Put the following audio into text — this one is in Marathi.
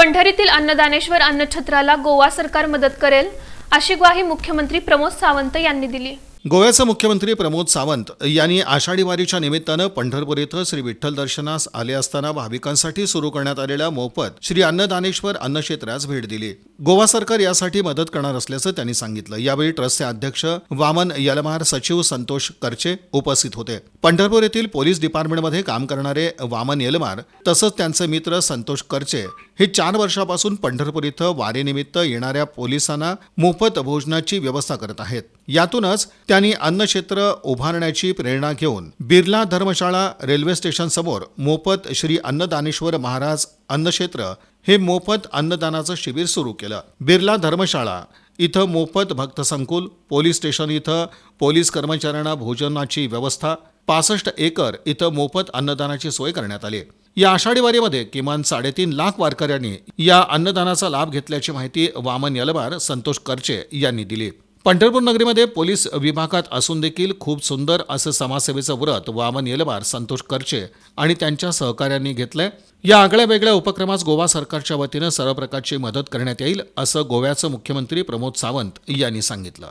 पंढरीतील अन्नदानेश्वर अन्नछत्राला गोवा सरकार मदत करेल अशी ग्वाही मुख्यमंत्री प्रमोद सावंत यांनी दिली. गोव्याचे मुख्यमंत्री प्रमोद सावंत यांनी आषाढी वारीच्या निमित्तानं पंढरपूर इथं श्री विठ्ठल दर्शनास आले असताना भाविकांसाठी सुरू करण्यात आलेल्या मोफत श्री अन्नदानेश्वर अन्नक्षेत्रास भेट दिली. गोवा सरकार यासाठी मदत करणार असल्याचं त्यांनी सांगितलं. यावेळी ट्रस्टचे अध्यक्ष वामन यलमार सचिव संतोष करचे उपस्थित होते. पंढरपूर येथील पोलीस डिपार्टमेंटमध्ये काम करणारे वामन यलमार तसंच त्यांचे मित्र संतोष करचे हे चार वर्षापासून पंढरपूर इथं वारीनिमित्त येणाऱ्या पोलिसांना मोफत भोजनाची व्यवस्था करत आहेत. यातूनच त्यांनी अन्नक्षेत्र उभारण्याची प्रेरणा घेऊन बिर्ला धर्मशाळा रेल्वे स्टेशन समोर मोफत श्री अन्नदानेश्वर महाराज अन्नक्षेत्र हे मोफत अन्नदानाचं शिबिर सुरू केलं. बिर्ला धर्मशाळा इथं मोफत भक्त संकुल पोलीस स्टेशन इथं पोलीस कर्मचाऱ्यांना भोजनाची व्यवस्था पासष्ट एकर इथं मोफत अन्नदानाची सोय करण्यात आली. या आषाढी वारीमध्ये किमान साडेतीन लाख वारकऱ्यांनी या अन्नदानाचा लाभ घेतल्याची माहिती वामन यलबार संतोष करचे यांनी दिली. पंढरपूर नगरीमध्ये पोलीस विभागात असून देखील खूप सुंदर असं समाजसेवेचं व्रत वामन येलबार संतोष करचे आणि त्यांच्या सहकाऱ्यांनी घेतलंय. या आगळ्या वेगळ्या उपक्रमास गोवा सरकारच्या वतीनं सर्व प्रकारची मदत करण्यात येईल असं गोव्याचं मुख्यमंत्री प्रमोद सावंत यांनी सांगितलं.